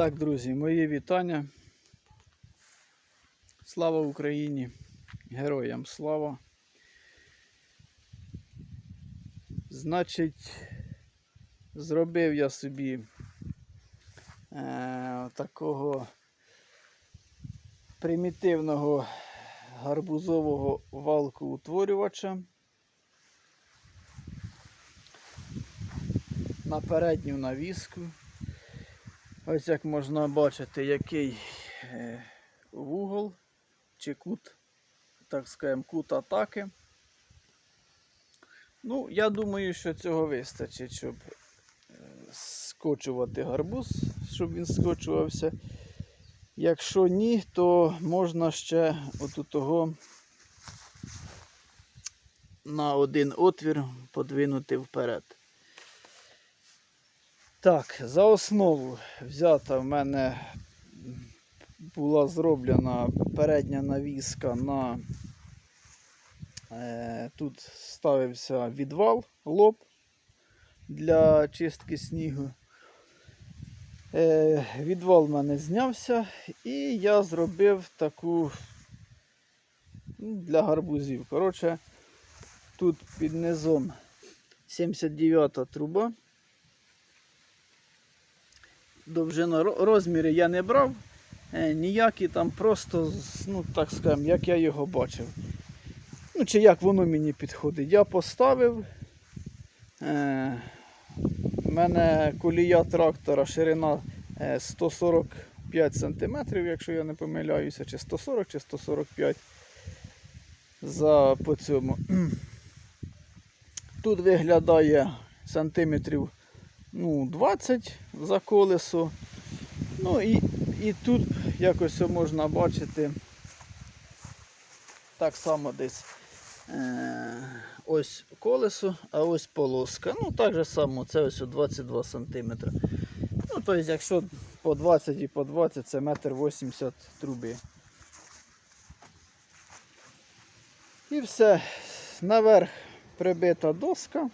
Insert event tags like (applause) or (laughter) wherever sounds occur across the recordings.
Так, друзі, мої вітання. Слава Україні! Героям слава! Значить, зробив я собі е, такого примітивного гарбузового валкоутворювача. На передню навіску. Ось як можна бачити, який е, вугол чи кут, так скажемо, кут атаки. Ну, я думаю, що цього вистачить, щоб е, скочувати гарбуз, щоб він скочувався. Якщо ні, то можна ще от того на один отвір подвинути вперед. Так, за основу взята в мене була зроблена передня навіска на е, тут ставився відвал лоб для чистки снігу. Е, відвал в мене знявся і я зробив таку ну, для гарбузів. Коротше, тут під низом 79 труба довжина розміри я не брав. е, Ніякі там просто, ну так скажемо, як я його бачив. Ну, чи як воно мені підходить. Я поставив. Е, У мене колія трактора ширина е, 145 см, якщо я не помиляюся, чи 140, чи 145 за по цьому. (clears throat) Тут виглядає сантиметрів ну, 20 за колесо. Ну і, і тут якось можна бачити так само десь е, ось колесо, а ось полоска. Ну так же само, це ось 22 см. Ну, тобто, якщо по 20 і по 20, це метр 80 труби. І все. Наверх прибита доска.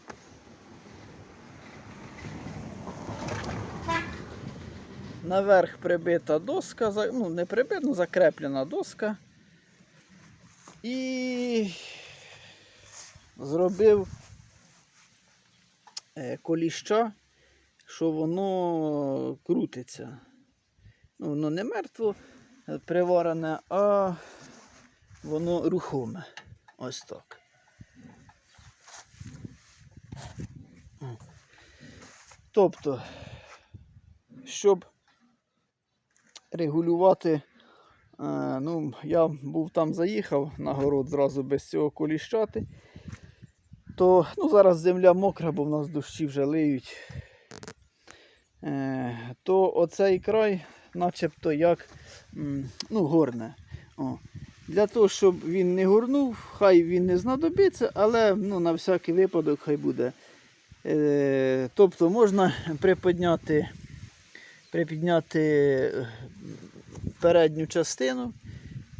Наверх прибита доска, ну не прибита, ну закреплена доска. І зробив е, коліща, що воно крутиться. Ну, воно не мертво е, приварене, а воно рухоме. Ось так. Тобто, щоб регулювати. е, Ну, я був там заїхав на город зразу без цього коліщати. То ну, зараз земля мокра, бо в нас дощі вже лиють. Е, То оцей край, начебто як ну, горне. О. Для того, щоб він не горнув, хай він не знадобиться, але ну, на всякий випадок хай буде. Е, Тобто можна приподняти, припідняти е, передню частину,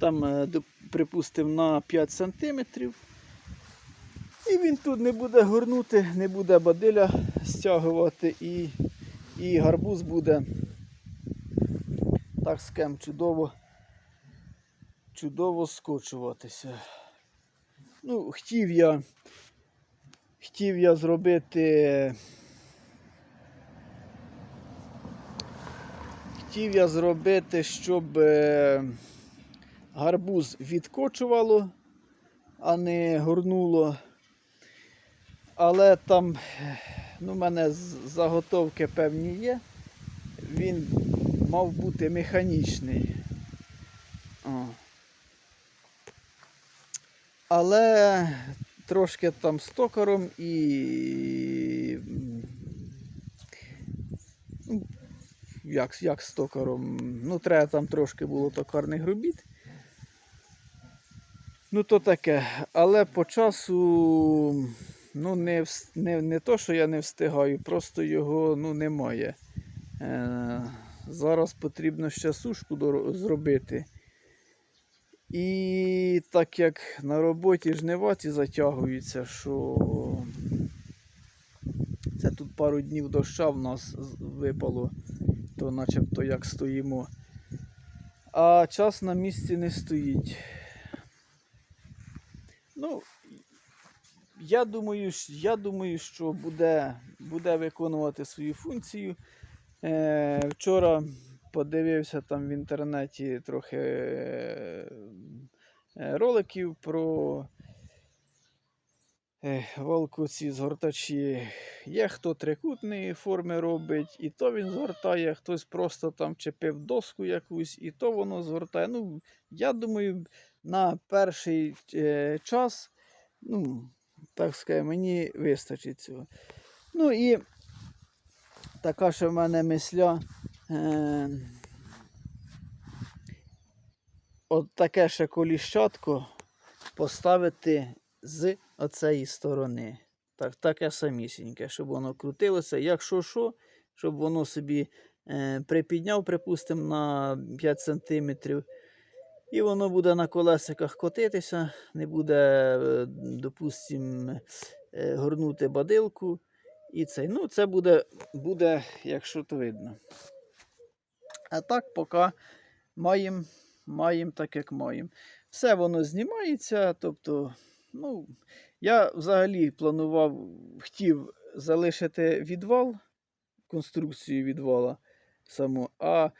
там, е, припустимо, на 5 см. І він тут не буде горнути, не буде бадиля стягувати і, і гарбуз буде так скем чудово, чудово скочуватися. Ну, хотів я, хотів я зробити. Хотів я зробити, щоб е, гарбуз відкочувало, а не горнуло. Але там ну, в мене заготовки певні є. Він мав бути механічний. О. Але трошки там з токаром і. м, ну, як, як з токаром. Ну, треба там трошки було токарних робіт. Ну, то таке. Але по часу, ну, не, не, не то, що я не встигаю, просто його ну, немає. Е, зараз потрібно ще сушку зробити. І так як на роботі жнива ці затягуються, що це тут пару днів доща в нас випало. То начебто як стоїмо. А час на місці не стоїть. Ну, я думаю, я думаю, що буде, буде виконувати свою функцію. Е, вчора подивився там в інтернеті трохи е, роликів про валку ці згортачі. Є хто трикутної форми робить, і то він згортає, хтось просто там чепив доску якусь, і то воно згортає. Ну, я думаю, на перший е, час, ну, так сказати, мені вистачить цього. Ну і така ще в мене мисля. Е, от таке ще коліщатко поставити з оцеї сторони. Так, таке самісіньке, щоб воно крутилося. Якщо що, щоб воно собі е, припідняв, припустимо, на 5 см. І воно буде на колесиках котитися, не буде, е, допустимо, е, горнути бадилку. І цей. Ну, це буде, буде, якщо то видно. А так, поки маємо маємо так, як маємо. Все воно знімається. Тобто, ну, я взагалі планував, хотів залишити відвал, конструкцію відвала саму, а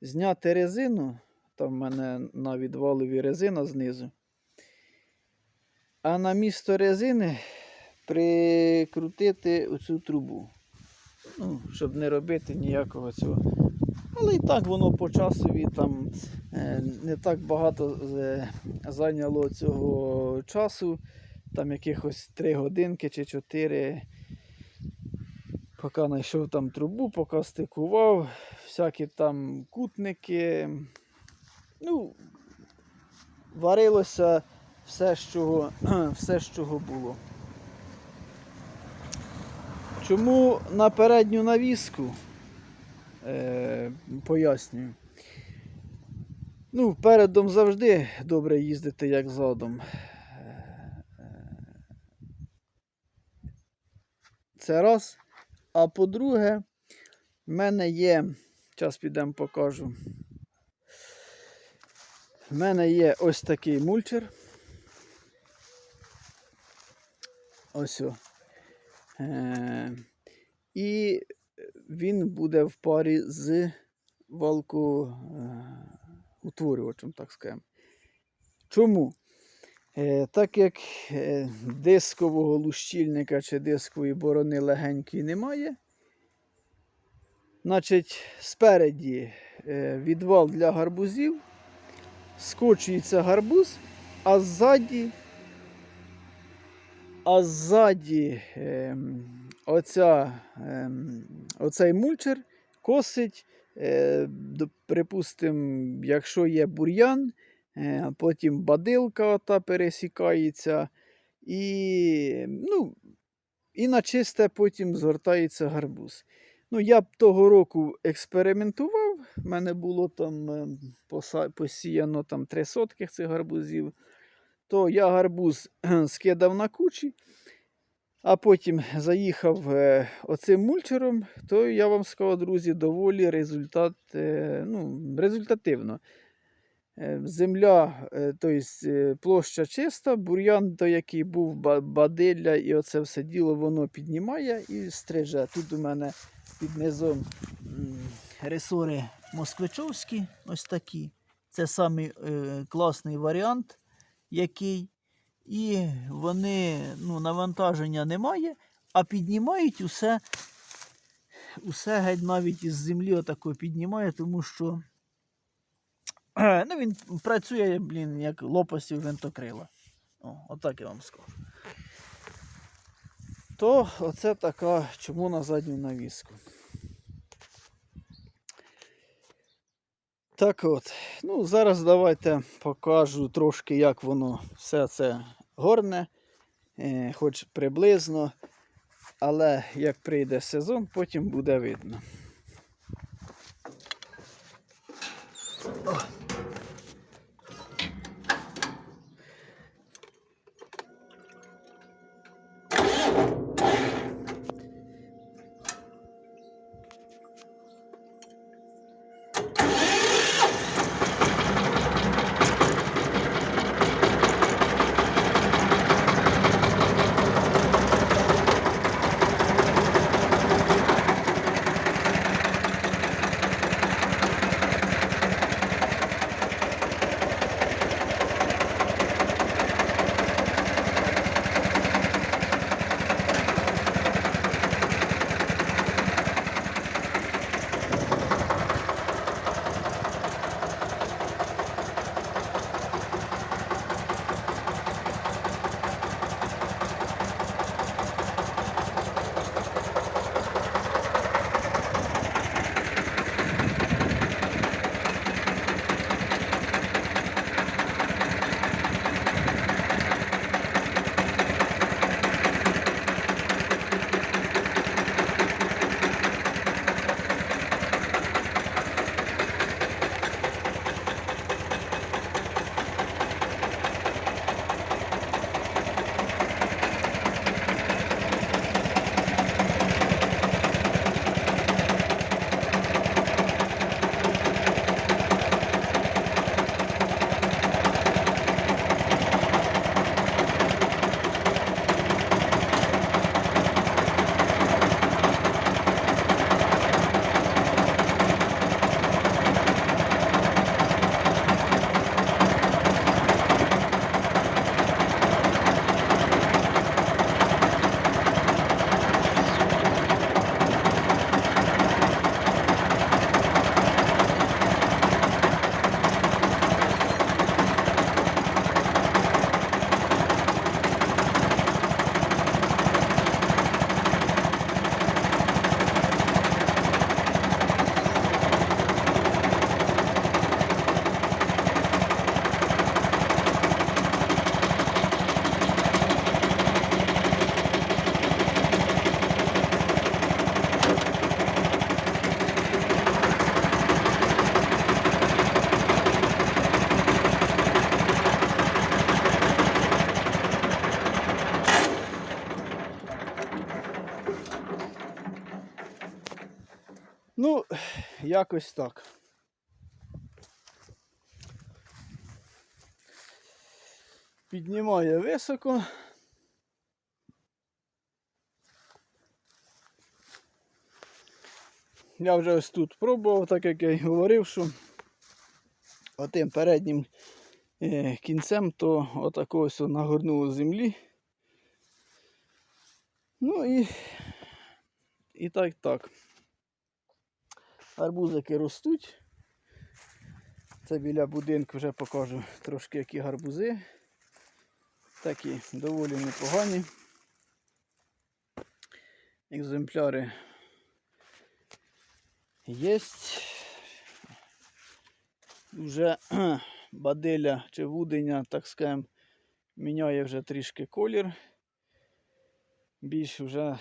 зняти резину. Там в мене на відвалові резина знизу. А на місто резини прикрутити оцю трубу. Ну, щоб не робити ніякого цього. Але і так воно по часові там е, не так багато е, зайняло цього часу. Там якихось 3 годинки чи 4. Поки знайшов там трубу, поки стикував, всякі там кутники. Ну, варилося все, чого, (clears throat) все, чого було. Чому на передню навіску? Пояснюю. Ну, передом завжди добре їздити, як задом. Це раз. А по-друге, в мене є. Зараз підемо покажу. В мене є ось такий мульчер. Ось. Е, і він буде в парі з валкоутворювачем, так скажемо. Чому? Е, так як е, дискового лущильника чи дискової борони легенької немає, значить, спереді е, відвал для гарбузів, скочується гарбуз, а ззаді, а ззаді ем, оця, ем, оцей мульчер косить, е, припустимо, якщо є бур'ян, е, потім бадилка ота пересікається, і, ну, і на чисте потім згортається гарбуз. Ну, я б того року експериментував. в мене було там е, посіяно там три сотки цих гарбузів. То я гарбуз (clears throat) скидав на кучі, а потім заїхав е, оцим мульчером, то я вам скажу, друзі, доволі результат, е, ну, результативно. Е, Земля, тобто площа чиста, бур'ян, то який був бадилля, і оце все діло воно піднімає і стриже. Тут у мене під низом ресори москвичовські, ось такі. Це самий класний варіант, який. І вони ну, навантаження немає, а піднімають усе, усе геть навіть із землі отако піднімає, тому що (clears throat) ну, він працює, блін, як лопастів винтокрила. О, отак я вам скажу. То оце така, чому на задню навіску. Так от, ну зараз давайте покажу трошки, як воно все це горне, е, хоч приблизно, але як прийде сезон, потім буде видно. Ну, якось так. Піднімає високо. Я вже ось тут пробував, так як я й говорив, що отим переднім е, кінцем, то отако ось нагорнуло землі. Ну і, і так так. Арбузики ростуть. Це біля будинку вже покажу трошки які гарбузи. Такі доволі непогані. Екземпляри є. Вже (clears throat) баделя чи вуденя, так скажем, міняє вже трішки колір. Більш вже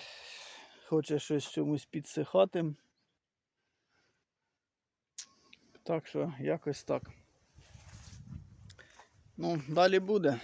хоче щось чомусь підсихати. Так що якось так. Ну, далі буде.